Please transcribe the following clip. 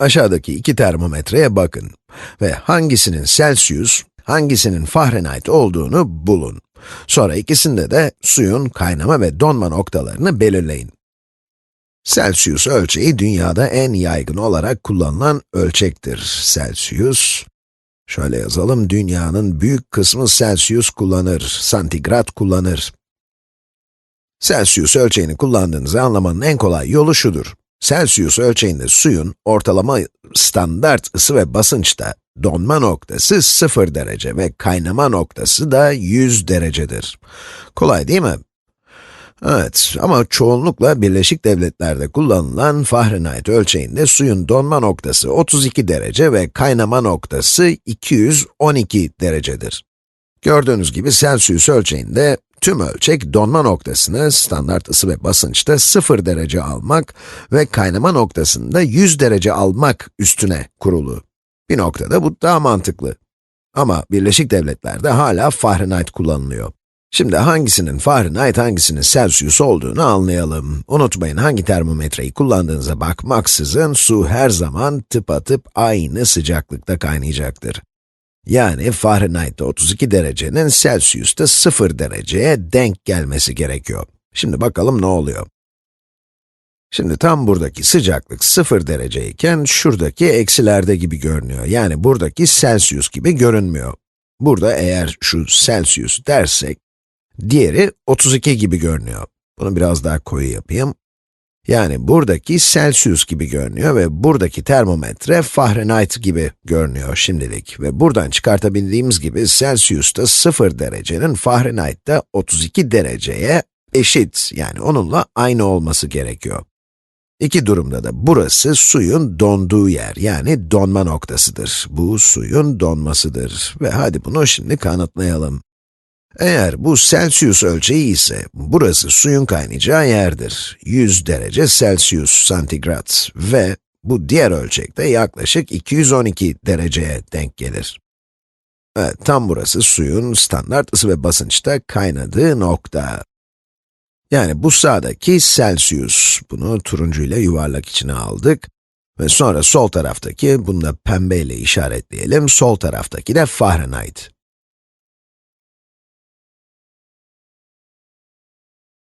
aşağıdaki iki termometreye bakın ve hangisinin Celsius, hangisinin Fahrenheit olduğunu bulun. Sonra ikisinde de suyun kaynama ve donma noktalarını belirleyin. Celsius ölçeği dünyada en yaygın olarak kullanılan ölçektir. Celsius, şöyle yazalım, dünyanın büyük kısmı Celsius kullanır, santigrat kullanır. Celsius ölçeğini kullandığınızı anlamanın en kolay yolu şudur. Celsius ölçeğinde suyun ortalama standart ısı ve basınçta donma noktası 0 derece ve kaynama noktası da 100 derecedir. Kolay değil mi? Evet, ama çoğunlukla Birleşik Devletler'de kullanılan Fahrenheit ölçeğinde suyun donma noktası 32 derece ve kaynama noktası 212 derecedir. Gördüğünüz gibi Celsius ölçeğinde tüm ölçek donma noktasını standart ısı ve basınçta 0 derece almak ve kaynama noktasında 100 derece almak üstüne kurulu. Bir noktada bu daha mantıklı. Ama Birleşik Devletler'de hala Fahrenheit kullanılıyor. Şimdi hangisinin Fahrenheit, hangisinin Celsius olduğunu anlayalım. Unutmayın hangi termometreyi kullandığınıza bakmaksızın su her zaman tıpatıp aynı sıcaklıkta kaynayacaktır. Yani Fahrenheit'te 32 derecenin Celsius'ta 0 dereceye denk gelmesi gerekiyor. Şimdi bakalım ne oluyor. Şimdi tam buradaki sıcaklık 0 dereceyken şuradaki eksilerde gibi görünüyor. Yani buradaki Celsius gibi görünmüyor. Burada eğer şu Celsius dersek, diğeri 32 gibi görünüyor. Bunu biraz daha koyu yapayım. Yani buradaki Celsius gibi görünüyor ve buradaki termometre Fahrenheit gibi görünüyor şimdilik. Ve buradan çıkartabildiğimiz gibi Celsius'ta 0 derecenin Fahrenheit'te 32 dereceye eşit, yani onunla aynı olması gerekiyor. İki durumda da burası suyun donduğu yer, yani donma noktasıdır. Bu suyun donmasıdır ve hadi bunu şimdi kanıtlayalım. Eğer bu Celsius ölçeği ise, burası suyun kaynayacağı yerdir. 100 derece Celsius santigrat ve bu diğer ölçekte yaklaşık 212 dereceye denk gelir. Evet, tam burası suyun standart ısı ve basınçta kaynadığı nokta. Yani bu sağdaki Celsius, bunu turuncuyla yuvarlak içine aldık. Ve sonra sol taraftaki, bunu da pembeyle işaretleyelim, sol taraftaki de Fahrenheit.